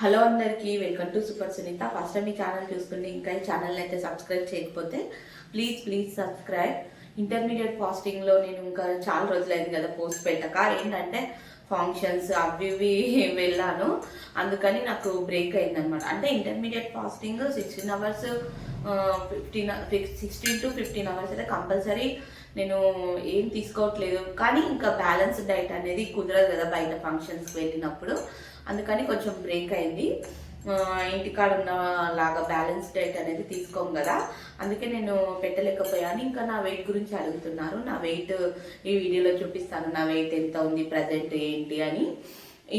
Hello అందరికీ welcome to super Sunitha. First time ఈ channel చూసుకుంటే ఇంకా ఈ ఛానల్ అయితే సబ్స్క్రైబ్ చేయకపోతే ప్లీజ్ ప్లీజ్ సబ్స్క్రైబ్ ఇంటర్మీడియట్ ఫాస్టింగ్లో నేను ఇంకా చాలా రోజులైంది కదా పోస్ట్ పెట్టక. ఏంటంటే ఫంక్షన్స్ అవి ఇవి వెళ్ళాను. అందుకని నాకు బ్రేక్ అయిందనమాట అంటే intermediate fasting sixteen hours fifteen sixteen to fifteen hours అయితే కంపల్సరీ నేను ఏం తీసుకోవట్లేదు. కానీ ఇంకా బ్యాలెన్స్ డైట్ అనేది కుదరదు కదా బయట ఫంక్షన్స్కి వెళ్ళినప్పుడు. అందుకని కొంచెం బ్రేక్ అయింది. ఇంటికాడ ఉన్న లాగా బ్యాలెన్స్ డైట్ అనేది తీసుకోం కదా. అందుకే నేను పెట్టలేకపోయాను. ఇంకా నా వెయిట్ గురించి అడుగుతున్నారు. నా వెయిట్ ఈ వీడియోలో చూపిస్తాను. నా వెయిట్ ఎంత ఉంది ప్రజెంట్ ఏంటి అని.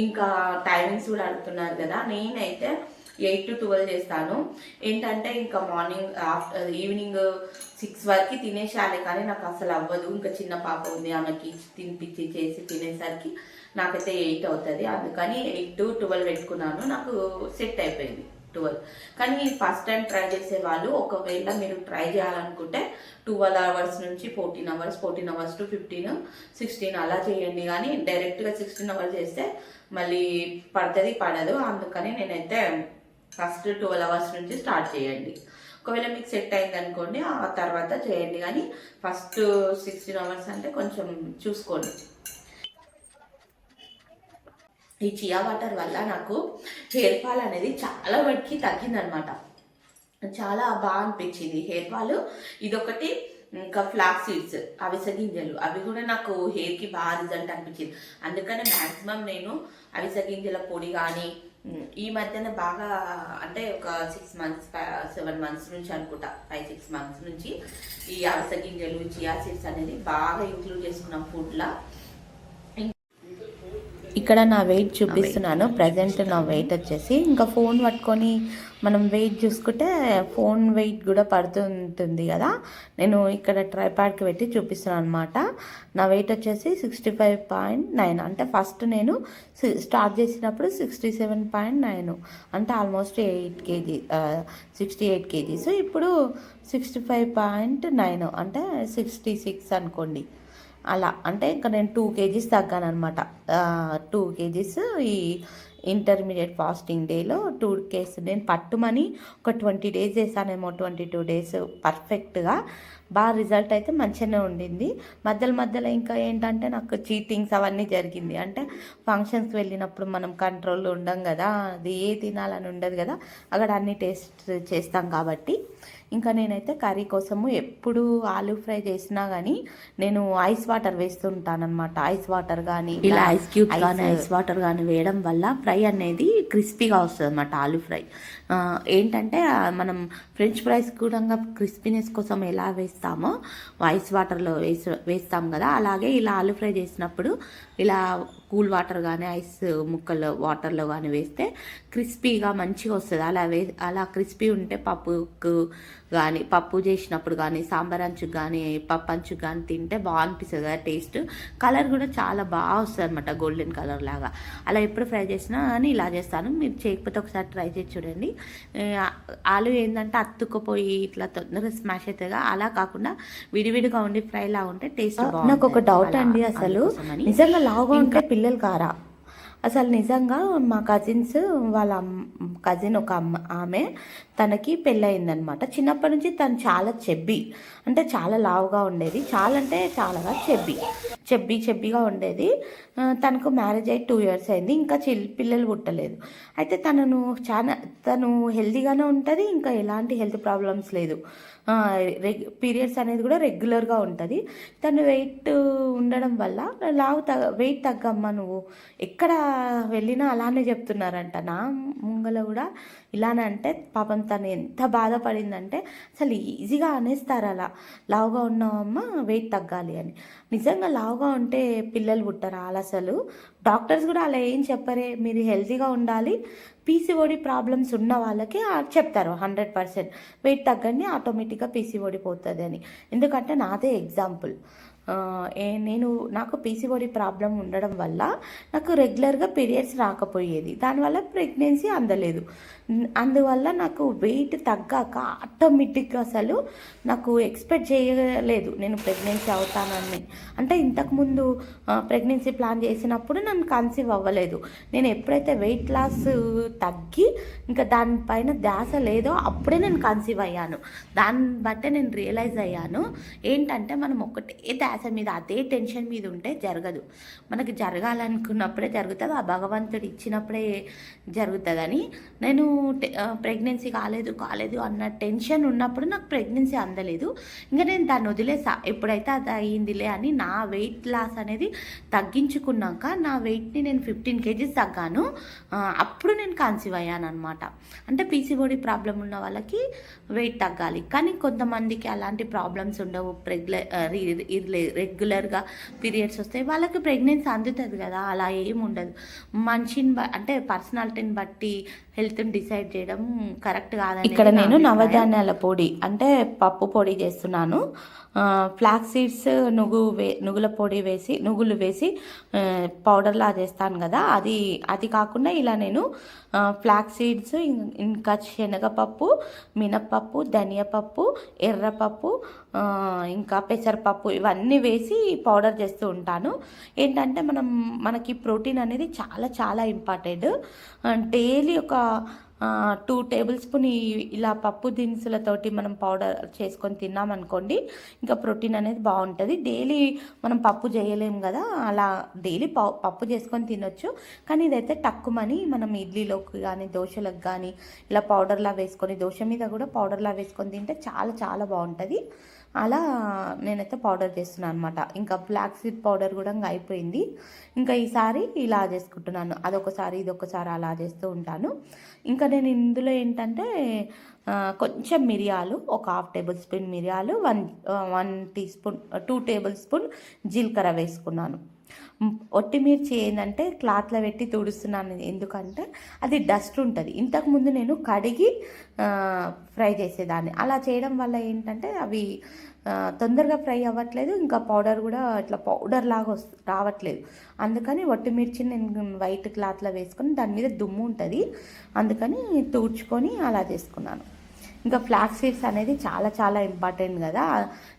ఇంకా టైమింగ్స్ కూడా అడుగుతున్నారు కదా. నేనైతే ఎయిట్ టు ట్వెల్వ్ చేస్తాను. ఏంటంటే ఇంకా మార్నింగ్ ఆఫ్టర్ ఈవినింగ్ సిక్స్ వరకు తినేసాలి కానీ నాకు అసలు అవ్వదు. ఇంకా చిన్న పాప ఉంది ఆమెకి తినిపించి చేసి తినేసరికి నాకైతే ఎయిట్ అవుతుంది. అందుకని ఎయిట్ టు ట్వెల్వ్ పెట్టుకున్నాను. నాకు సెట్ అయిపోయింది ట్వెల్వ్. కానీ ఫస్ట్ టైం ట్రై చేసే వాళ్ళు ఒకవేళ మీరు ట్రై చేయాలనుకుంటే ట్వెల్వ్ అవర్స్ నుంచి fourteen hours fourteen hours to fifteen sixteen అలా చేయండి. కానీ డైరెక్ట్గా సిక్స్టీన్ అవర్స్ చేస్తే మళ్ళీ పడుతుంది పడదు. అందుకని నేనైతే ఫస్ట్ ట్వెల్వ్ అవర్స్ నుంచి స్టార్ట్ చేయండి. ఒకవేళ మీకు సెట్ అయింది అనుకోండి ఆ తర్వాత చేయండి. కానీ ఫస్ట్ సిక్స్టీన్ అవర్స్ అంటే కొంచెం చూసుకోండి. ఈ చియా వాటర్ వల్ల నాకు హెయిర్ ఫాల్ అనేది చాలా వరకు తగ్గిందనమాట చాలా బాగా అనిపించింది. హెయిర్ ఫాల్ ఇదొకటి ఇంకా ఫ్లాక్ సీడ్స్ అవిసె గింజలు. అవి కూడా నాకు హెయిర్కి బాగా రిజల్ట్ అనిపించింది. అందుకనే మ్యాక్సిమం నేను అవిసె గింజల పొడి కానీ ఈ మధ్యన బాగా అంటే ఒక సిక్స్ మంత్స్ సెవెన్ మంత్స్ నుంచి అనుకుంటా ఫైవ్ సిక్స్ మంత్స్ నుంచి ఈ అవిసె గింజలు చియా సీడ్స్ అనేది బాగా ఇంక్లూడ్ చేసుకున్నాం ఫుడ్లో ఇక్కడ నా వెయిట్ చూపిస్తున్నాను. ప్రజెంట్ నా వెయిట్ వచ్చేసి ఇంకా ఫోన్ పట్టుకొని మనం వెయిట్ చూసుకుంటే ఫోన్ వెయిట్ కూడా పడుతుంటుంది కదా. నేను ఇక్కడ ట్రైపాడ్కి పెట్టి చూపిస్తున్నాను అనమాట నా వెయిట్ వచ్చేసి సిక్స్టీ ఫైవ్ పాయింట్ నైన్ అంటే ఫస్ట్ నేను స్టార్ట్ చేసినప్పుడు సిక్స్టీ సెవెన్ పాయింట్ నైన్ అంటే almost eight KG sixty eight KGs ఇప్పుడు సిక్స్టీ ఫైవ్ పాయింట్ నైన్ అంటే సిక్స్టీ సిక్స్ అనుకోండి. అలా. అంటే ఇంకా నేను టూ కేజీస్ తగ్గాను అనమాట టూ కేజీస్ ఈ ఇంటర్మీడియట్ ఫాస్టింగ్ డేలో టూ కేస్ నేను పట్టుమని ఒక ట్వంటీ డేస్ చేశానేమో ట్వంటీ టూ డేస్ పర్ఫెక్ట్గా. బాగా రిజల్ట్ అయితే మంచిగానే ఉండింది. మధ్యలో మధ్యలో ఇంకా ఏంటంటే నాకు చీటింగ్స్ అవన్నీ జరిగింది. అంటే ఫంక్షన్స్కి వెళ్ళినప్పుడు మనం కంట్రోల్లో ఉండం కదా అది ఏ తినాలని ఉండదు కదా అక్కడ అన్ని టేస్ట్ చేస్తాం కాబట్టి. ఇంకా నేనైతే కర్రీ కోసము ఎప్పుడు ఆలూ ఫ్రై చేసినా కానీ నేను ఐస్ వాటర్ వేస్తుంటానన్నమాట. ఐస్ వాటర్ కానీ ఇలా ఐస్ క్యూబ్ కానీ ఐస్ వాటర్ కానీ వేయడం వల్ల ఫ్రై అనేది క్రిస్పీగా వస్తుంది అనమాట ఆలూ ఫ్రై. ఏంటంటే మనం ఫ్రెంచ్ ఫ్రైస్ కూడా క్రిస్పీనెస్ కోసం ఎలా వేస్తామో ఐస్ వాటర్లో వేసి వేస్తాం కదా. అలాగే ఇలా ఆలూ ఫ్రై చేసినప్పుడు ఇలా కూల్ వాటర్ కానీ ఐస్ ముక్కలు వాటర్లో కానీ వేస్తే క్రిస్పీగా మంచిగా వస్తుంది. అలా వే అలా క్రిస్పీ ఉంటే పప్పుకు కానీ పప్పు చేసినప్పుడు కానీ సాంబార్ అంచుకు కానీ పప్పు అంచుకు కానీ తింటే బాగా అనిపిస్తుంది కదా టేస్ట్. కలర్ కూడా చాలా బాగా వస్తుంది అనమాట గోల్డెన్ కలర్ లాగా. అలా ఎప్పుడు ఫ్రై చేసినా కానీ ఇలా చేస్తాను. మీరు చేయకపోతే ఒకసారి ట్రై చేసి చూడండి. ఆలు ఏంటంటే అత్తుకుపోయి ఇట్లా తొందరగా స్మాష్ అవుతుందిగా అలా కాకుండా విడివిడిగా ఉండి ఫ్రై లా ఉంటే టేస్ట్ నాకు ఒక డౌట్ అండి అసలు. నిజంగా లావుగా ఉంటే పిల్లలు కారా? అసలు నిజంగా మా కజిన్స్ వాళ్ళ కజిన్ ఒక అమ్మ ఆమె తనకి పెళ్ళయిందనమాట. చిన్నప్పటి నుంచి తను చాలా చెబ్బి అంటే చాలా లావుగా ఉండేది. చాలా అంటే చాలాగా చెబ్బి చెబ్బి చెబ్బిగా ఉండేది. తనకు మ్యారేజ్ అయ్యి టూ ఇయర్స్ అయింది. ఇంకా చిల్ పిల్లలు పుట్టలేదు. అయితే తనను చాలా తను హెల్దీగానే ఉంటుంది. ఇంకా ఎలాంటి హెల్త్ ప్రాబ్లమ్స్ లేదు. రెగ్ పీరియడ్స్ అనేది కూడా రెగ్యులర్గా ఉంటుంది. తను వెయిట్ ఉండడం వల్ల లావు తగ్గ వెయిట్ తగ్గమ్మా నువ్వు. ఎక్కడ వెళ్ళినా అలానే చెప్తున్నారంట. నా ముంగల కూడా ఇలానే అంటే పాపం తను ఎంత బాధపడిందంటే అసలు ఈజీగా అనేస్తారు అలా. లావుగా ఉన్నావమ్మా వెయిట్ తగ్గాలి అని. నిజంగా లావుగా ఉంటే పిల్లలు పుట్టరా అలా అసలు? డాక్టర్స్ కూడా అలా ఏం చెప్పరే? మీరు హెల్తీగా ఉండాలి. పీసీఓడి ప్రాబ్లమ్స్ ఉన్న వాళ్ళకి చెప్తారు హండ్రెడ్ పర్సెంట్. వెయిట్ తగ్గండి ఆటోమేటిక్గా పీసీఓడి పోతుంది అని. ఎందుకంటే నాదే ఎగ్జాంపుల్. నేను నాకు పీసీఓడి ప్రాబ్లం ఉండడం వల్ల నాకు రెగ్యులర్గా పీరియడ్స్ రాకపోయేది. దానివల్ల ప్రెగ్నెన్సీ అందలేదు. అందువల్ల నాకు వెయిట్ తగ్గాక ఆటోమేటిక్గా అసలు నాకు ఎక్స్పెక్ట్ చేయలేదు. నేను ప్రెగ్నెన్సీ అవుతానని. అంటే ఇంతకుముందు ప్రెగ్నెన్సీ ప్లాన్ చేసినప్పుడు నన్ను కన్సీవ్ అవ్వలేదు. నేను ఎప్పుడైతే వెయిట్ లాస్ తగ్గి ఇంకా దానిపైన ధ్యాస లేదో అప్పుడే నేను కన్సీవ్ అయ్యాను. దాన్ని బట్టే నేను రియలైజ్ అయ్యాను. ఏంటంటే మనం ఒకటే ధ్యాస మీద అదే టెన్షన్ మీద ఉంటే జరగదు. మనకి జరగాలనుకున్నప్పుడే జరుగుతుంది ఆ భగవంతుడు ఇచ్చినప్పుడే జరుగుతుందని. నేను ప్రెగ్నెన్సీ కాలేదు కాలేదు అన్న టెన్షన్ ఉన్నప్పుడు నాకు ప్రెగ్నెన్సీ అందలేదు. ఇంకా నేను దాన్ని వదిలేసా. ఎప్పుడైతే అది అయ్యిందిలే అని నా వెయిట్ లాస్ అనేది తగ్గించుకున్నాక నా వెయిట్ని నేను ఫిఫ్టీన్ కేజీస్ తగ్గాను. అప్పుడు నేను కాన్సీవ్ అయ్యాను అనమాట అంటే పీసీబోడీ ప్రాబ్లం ఉన్న వాళ్ళకి వెయిట్ తగ్గాలి. కానీ కొంతమందికి అలాంటి ప్రాబ్లమ్స్ ఉండవు రెగ్యులర్ రెగ్యులర్గా పీరియడ్స్ వస్తాయి వాళ్ళకి ప్రెగ్నెన్సీ అందుతుంది కదా అలా ఏం ఉండదు. మనిషిని అంటే పర్సనాలిటీని బట్టి హెల్త్ని డిసైడ్ చేయడం కరెక్ట్ కాదని ఇక్కడ నేను నవధాన్యాల పొడి అంటే పప్పు పొడి చేస్తున్నాను. ఫ్లాక్ సీడ్స్ నువ్వు వే నువ్వుల పొడి వేసి నువ్వులు వేసి పౌడర్లా చేస్తాను కదా అది అది కాకుండా ఇలా నేను ఫ్లాక్ సీడ్స్ ఇంకా శనగపప్పు మినప్పప్పు ధనియాపప్పు ఎర్రపప్పు ఇంకా పెసరపప్పు ఇవన్నీ వేసి పౌడర్ చేస్తూ ఉంటాను. ఏంటంటే మనం మనకి ప్రోటీన్ అనేది చాలా చాలా ఇంపార్టెంట్. డైలీ ఒక టూ టేబుల్ స్పూన్ ఇలా పప్పు దినుసులతోటి మనం పౌడర్ చేసుకొని తిన్నామనుకోండి ఇంకా ప్రోటీన్ అనేది బాగుంటుంది. డైలీ మనం పప్పు చేయలేం కదా అలా డైలీ పప్పు చేసుకొని తినొచ్చు. కానీ ఇదైతే తక్కువని మనం ఇడ్లీలోకి కానీ దోశలకు కానీ ఇలా పౌడర్లా వేసుకొని దోశ మీద కూడా పౌడర్లా వేసుకొని తింటే చాలా చాలా బాగుంటుంది. అలా నేనైతే పౌడర్ చేస్తున్నాను అనమాట ఇంకా ఫ్లాక్ సీడ్ పౌడర్ కూడా ఇంకా అయిపోయింది. ఇంకా ఈసారి ఇలా చేసుకుంటున్నాను. అదొకసారి ఇదొకసారి అలా చేస్తూ ఉంటాను. ఇంకా నేను ఇందులో ఏంటంటే కొంచెం మిరియాలు ఒక హాఫ్ టేబుల్ స్పూన్ మిరియాలు one one teaspoon two tablespoon జీలకర్ర వేసుకున్నాను. మ్, ఒట్టి మిర్చి ఏంటంటే క్లాత్లో పెట్టి తుడుస్తున్నాను ఎందుకంటే అది డస్ట్ ఉంటుంది. ఇంతకుముందు నేను కడిగి ఫ్రై చేసేదాన్ని. అలా చేయడం వల్ల ఏంటంటే అవి తొందరగా ఫ్రై అవ్వట్లేదు. ఇంకా పౌడర్ కూడా ఇట్లా పౌడర్ లాగా వస్తు రావట్లేదు. అందుకని ఒట్టి మిర్చిని నేను వైట్ క్లాత్లో వేసుకొని దాని మీద దుమ్ము ఉంటుంది. అందుకని తూడ్చుకొని అలా చేసుకున్నాను. ఇంకా ఫ్లాక్ సీడ్స్ అనేది చాలా చాలా ఇంపార్టెంట్ కదా.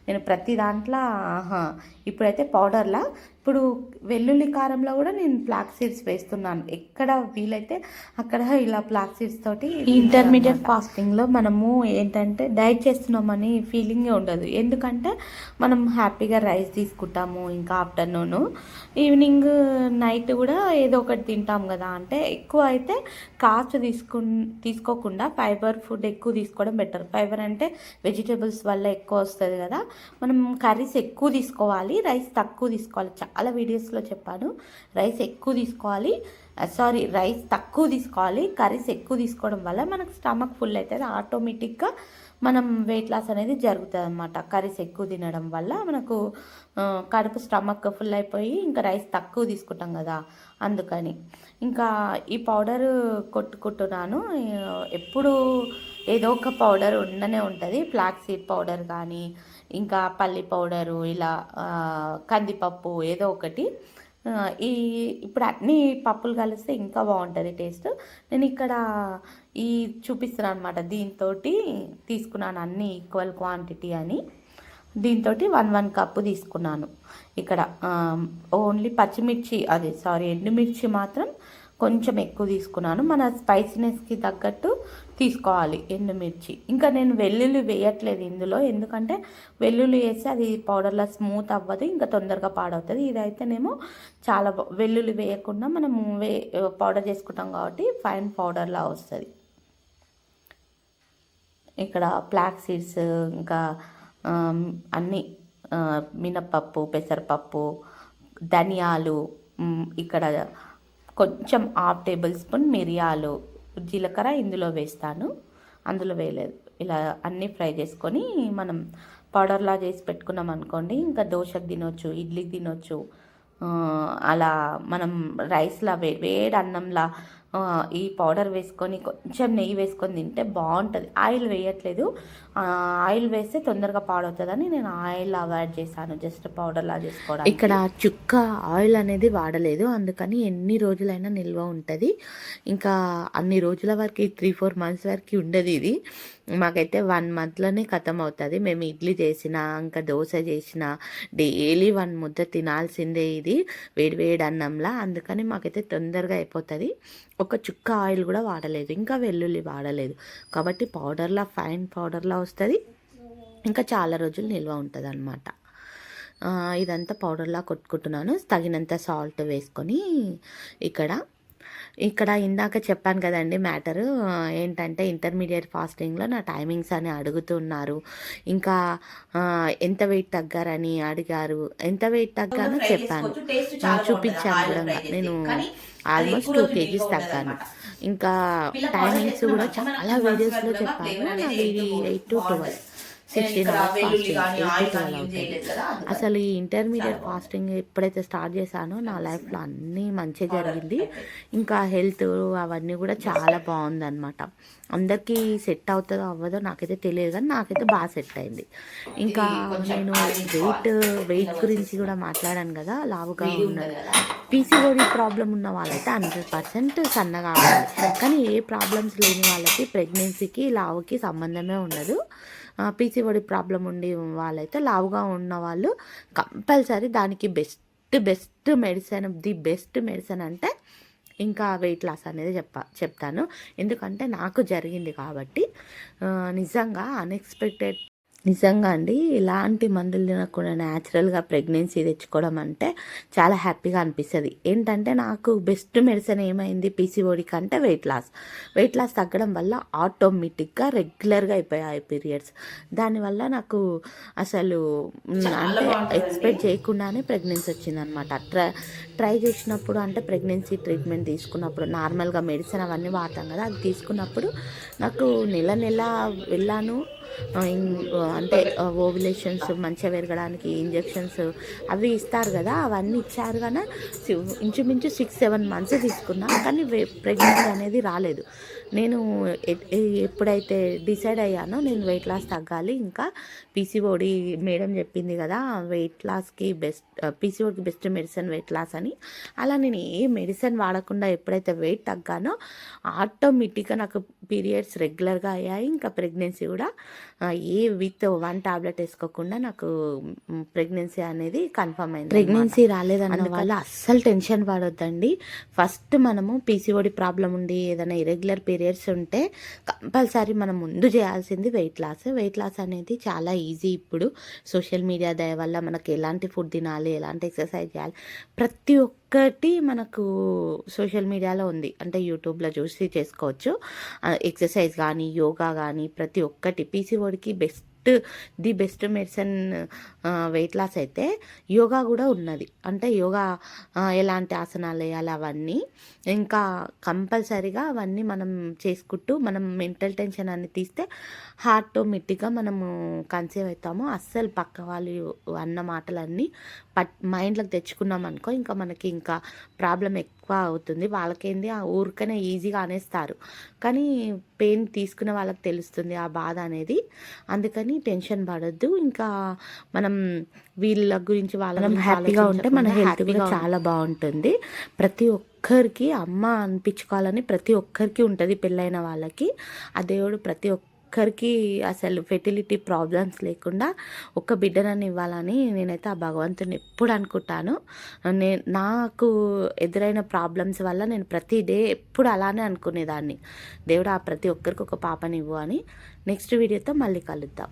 నేను ప్రతి దాంట్లో ఆహా, ఇప్పుడైతే పౌడర్లా ఇప్పుడు వెల్లుల్లి కారంలో కూడా నేను ఫ్లాక్ సీడ్స్ వేస్తున్నాను. ఎక్కడ వీలైతే అక్కడ ఇలా ఫ్లాక్ సీడ్స్ తోటి ఇంటర్మీడియట్ ఫాస్టింగ్లో మనము ఏంటంటే డైట్ చేస్తున్నామని ఫీలింగే ఉండదు. ఎందుకంటే మనం హ్యాపీగా రైస్ తీసుకుంటాము ఇంకా ఆఫ్టర్నూన్. ఈవినింగ్ నైట్ కూడా ఏదో ఒకటి తింటాం కదా అంటే ఎక్కువ అయితే కాస్ట్ తీసుకు తీసుకోకుండా ఫైబర్ ఫుడ్ ఎక్కువ తీసుకోవడం బెటర్. ఫైబర్ అంటే వెజిటేబుల్స్ వల్ల ఎక్కువ వస్తుంది కదా. మనం కర్రీస్ ఎక్కువ తీసుకోవాలి రైస్ తక్కువ తీసుకోవాలి. చాలా వీడియోస్లో చెప్పాను. రైస్ ఎక్కువ తీసుకోవాలి. సారీ రైస్ తక్కువ తీసుకోవాలి. కర్రీస్ ఎక్కువ తీసుకోవడం వల్ల మనకు స్టమక్ ఫుల్ అవుతుంది. ఆటోమేటిక్గా మనం వెయిట్ లాస్ అనేది జరుగుతుంది అనమాట కర్రీస్ ఎక్కువ తినడం వల్ల మనకు కడుపు స్టమక్ ఫుల్ అయిపోయి ఇంకా రైస్ తక్కువ తీసుకుంటాం కదా. అందుకని ఇంకా ఈ పౌడర్ కొట్టుకుంటున్నాను. ఎప్పుడు ఏదో ఒక పౌడర్ ఉండనే ఉంటుంది. ఫ్లాక్ సీడ్ పౌడర్ కానీ ఇంకా పల్లి పౌడరు ఇలా కందిపప్పు ఏదో ఒకటి. ఈ ఇప్పుడు అన్ని పప్పులు కలిస్తే ఇంకా బాగుంటుంది టేస్ట్. నేను ఇక్కడ ఈ చూపిస్తున్నాను అనమాట దీంతో తీసుకున్నాను అన్ని ఈక్వల్ క్వాంటిటీ అని. దీంతో వన్ వన్ కప్పు తీసుకున్నాను. ఇక్కడ ఓన్లీ పచ్చిమిర్చి అదే సారీ ఎండుమిర్చి మాత్రం కొంచెం ఎక్కువ తీసుకున్నాను. మన స్పైసీనెస్కి తగ్గట్టు తీసుకోవాలి ఎండుమిర్చి. ఇంకా నేను వెల్లుల్లి వేయట్లేదు ఇందులో. ఎందుకంటే వెల్లుల్లి వేస్తే అది పౌడర్లా స్మూత్ అవ్వదు ఇంకా తొందరగా పాడవుతుంది. ఇదైతేనేమో చాలా వెల్లుల్లి వేయకుండా మనం వే పౌడర్ చేసుకుంటాం కాబట్టి ఫైన్ పౌడర్లా వస్తుంది. ఇక్కడ ఫ్లాక్ సీడ్స్ ఇంకా అన్నీ మినప్పప్పు పెసరపప్పు ధనియాలు ఇక్కడ కొంచెం హాఫ్ టేబుల్ స్పూన్ మిరియాలు జీలకర్ర ఇందులో వేస్తాను. అందులో వేయలేదు ఇలా అన్నీ ఫ్రై చేసుకొని మనం పౌడర్లా చేసి పెట్టుకున్నాం అనుకోండి ఇంకా దోశకు తినొచ్చు ఇడ్లీకి తినొచ్చు అలా మనం రైస్లా వే వేడి అన్నంలా ఈ పౌడర్ వేసుకొని కొంచెం నెయ్యి వేసుకొని తింటే బాగుంటుంది. ఆయిల్ వేయట్లేదు. ఆయిల్ వేస్తే తొందరగా పాడవుతుందని నేను ఆయిల్ అవాయిడ్ చేశాను. జస్ట్ పౌడర్లా చేసుకోవడం ఇక్కడ చుక్క ఆయిల్ అనేది వాడలేదు. అందుకని ఎన్ని రోజులైనా నిల్వ ఉంటుంది. ఇంకా అన్ని రోజుల వరకు త్రీ ఫోర్ మంత్స్ వరకు ఉండదు ఇది. మాకైతే వన్ మంత్లోనే ఖతం అవుతుంది మేము ఇడ్లీ చేసిన ఇంకా దోశ చేసిన డైలీ వన్ ముద్ద తినాల్సిందే ఇది. వేడివేడి అన్నంలా. అందుకని మాకైతే తొందరగా అయిపోతుంది. ఒక చుక్క ఆయిల్ కూడా వాడలేదు. ఇంకా వెల్లుల్లి వాడలేదు. కాబట్టి పౌడర్లా ఫైన్ పౌడర్లా వస్తుంది. ఇంకా చాలా రోజులు నిల్వ ఉంటుంది అనమాట ఇదంతా పౌడర్లా కొట్టుకుంటున్నాను. తగినంత సాల్ట్ వేసుకొని ఇక్కడ ఇక్కడ ఇందాక చెప్పాను కదండి మ్యాటరు ఏంటంటే ఇంటర్మీడియట్ ఫాస్టింగ్లో నా టైమింగ్స్ అని అడుగుతున్నారు. ఇంకా ఎంత వెయిట్ తగ్గారని అడిగారు. ఎంత వెయిట్ తగ్గానో చెప్పాను. చూపించాను కూడా నేను ఆల్మోస్ట్ టూ కేజీస్ తగ్గాను. ఇంకా టైమింగ్స్ కూడా చాలా వీడియోస్లో చెప్పాను. అవి eight to twelve. Sixteen hours అసలు ఈ ఇంటర్మీడియట్ ఫాస్టింగ్ ఎప్పుడైతే స్టార్ట్ చేశానో నా లైఫ్లో అన్నీ మంచి జరిగింది. ఇంకా హెల్త్ అవన్నీ కూడా చాలా బాగుందన్నమాట. అందరికీ సెట్ అవుతుందో అవ్వదో నాకైతే తెలియదు కానీ నాకైతే బాగా సెట్ అయింది. ఇంకా నేను వెయిట్ వెయిట్ గురించి కూడా మాట్లాడాను కదా లావుగా ఉన్నది పీసీఓడి ప్రాబ్లం ఉన్న వాళ్ళైతే హండ్రెడ్ పర్సెంట్ సన్నగా అవ్వాలి కానీ ఏ ప్రాబ్లమ్స్ లేని వాళ్ళకి ప్రెగ్నెన్సీకి లావుకి సంబంధమే ఉండదు. పీసీఓడి ప్రాబ్లం ఉండి వాళ్ళైతే లావుగా ఉన్న వాళ్ళు కంపల్సరీ దానికి best best medicine the best medicine అంటే ఇంకా వెయిట్ లాస్ అనేది చెప్ప చెప్తాను. ఎందుకంటే నాకు జరిగింది కాబట్టి నిజంగా అన్ఎక్స్పెక్టెడ్ నిజంగా అండి ఇలాంటి మందులు తినకుండా న్యాచురల్గా ప్రెగ్నెన్సీ తెచ్చుకోవడం అంటే చాలా హ్యాపీగా అనిపిస్తుంది. ఏంటంటే నాకు బెస్ట్ మెడిసిన్ ఏమైంది? పీసీఓడి కంటే వెయిట్ లాస్. వెయిట్ లాస్ తగ్గడం వల్ల ఆటోమేటిక్గా రెగ్యులర్గా అయిపోయాయి పీరియడ్స్. దానివల్ల నాకు అసలు అంటే ఎక్స్పెక్ట్ చేయకుండానే ప్రెగ్నెన్సీ వచ్చిందనమాట ట్రై ట్రై చేసినప్పుడు అంటే ప్రెగ్నెన్సీ ట్రీట్మెంట్ తీసుకున్నప్పుడు నార్మల్గా మెడిసిన్ అవన్నీ వాడతాం కదా అది తీసుకున్నప్పుడు నాకు నెల నెల వెళ్ళాను. అంటే ఓవులేషన్స్ మంచిగా పెరగడానికి ఇంజెక్షన్స్ అవి ఇస్తారు కదా అవన్నీ ఇచ్చారు కానీ ఇంచుమించు సిక్స్ సెవెన్ మంత్స్ తీసుకున్నా కానీ ప్రెగ్నెన్సీ అనేది రాలేదు. నేను ఎప్పుడైతే డిసైడ్ అయ్యానో నేను వెయిట్ లాస్ తగ్గాలి. ఇంకా పీసీఓడి మేడం చెప్పింది కదా వెయిట్ లాస్కి బెస్ట్ పీసీఓడికి బెస్ట్ మెడిసిన్ వెయిట్ లాస్ అని. అలా నేను ఏ మెడిసిన్ వాడకుండా ఎప్పుడైతే వెయిట్ తగ్గానో ఆటోమేటిక్గా నాకు పీరియడ్స్ రెగ్యులర్గా అయ్యాయి. ఇంకా ప్రెగ్నెన్సీ కూడా ఏ విత్ వన్ టాబ్లెట్ వేసుకోకుండా నాకు ప్రెగ్నెన్సీ అనేది కన్ఫర్మ్ అయింది ప్రెగ్నెన్సీ రాలేదన్న వల్ల అస్సలు టెన్షన్ పడొద్దండి. ఫస్ట్ మనము పీసీఓడి ప్రాబ్లం ఉండి ఏదైనా ఇరెగ్యులర్ పీరియడ్స్ ఉంటే కంపల్సరీ మనం ముందు చేయాల్సింది వెయిట్ లాస్ వెయిట్ లాస్ అనేది చాలా ఈజీ ఇప్పుడు. సోషల్ మీడియా దయ వల్ల మనకి ఎలాంటి ఫుడ్ తినాలి ఎలాంటి ఎక్సర్సైజ్ చేయాలి ప్రతి ఒక్కటి మనకు సోషల్ మీడియాలో ఉంది. అంటే యూట్యూబ్లో చూసి చేసుకోవచ్చు. ఎక్సర్సైజ్ కానీ యోగా కానీ ప్రతి ఒక్కటి పీసీఓడికి best the best medicine weight loss అయితే యోగా కూడా ఉన్నది. అంటే యోగా ఎలాంటి ఆసనాలు వేయాలి అవన్నీ ఇంకా కంపల్సరీగా అవన్నీ మనం చేసుకుంటూ మనం మెంటల్ టెన్షన్ అన్ని తీస్తే ఆటోమేటిక్గా మనము కన్సీవ్ అవుతాము. అస్సలు పక్క వాళ్ళు అన్న మాటలన్నీ పట్ మైండ్లోకి తెచ్చుకున్నాం అనుకో ఇంకా మనకి ఇంకా ప్రాబ్లం ఎక్కువ అవుతుంది. వాళ్ళకేంది? ఆ ఊరికనే ఈజీగా అనేస్తారు. కానీ పెయిన్ తీసుకునే వాళ్ళకి తెలుస్తుంది ఆ బాధ అనేది. అందుకని టెన్షన్ పడొద్దు. ఇంకా మనం వీళ్ళ గురించి వాళ్ళ హ్యాపీగా ఉంటే మన హెల్త్ కూడా చాలా బాగుంటుంది. ప్రతి ఒక్కరికి అమ్మ అనిపించుకోవాలని ప్రతి ఒక్కరికి ఉంటుంది పెళ్ళైన వాళ్ళకి. ఆ దేవుడు ప్రతి ఒక్కరికి అసలు ఫెర్టిలిటీ ప్రాబ్లమ్స్ లేకుండా ఒక్క బిడ్డనని ఇవ్వాలని నేనైతే ఆ భగవంతుని ఎప్పుడు అనుకుంటాను. నే నాకు ఎదురైన ప్రాబ్లమ్స్ వల్ల నేను ప్రతి డే ఎప్పుడు అలానే అనుకునేదాన్ని. దేవుడు ఆ ప్రతి ఒక్కరికి ఒక పాపని ఇవ్వు అని. నెక్స్ట్ వీడియోతో మళ్ళీ కలుద్దాం.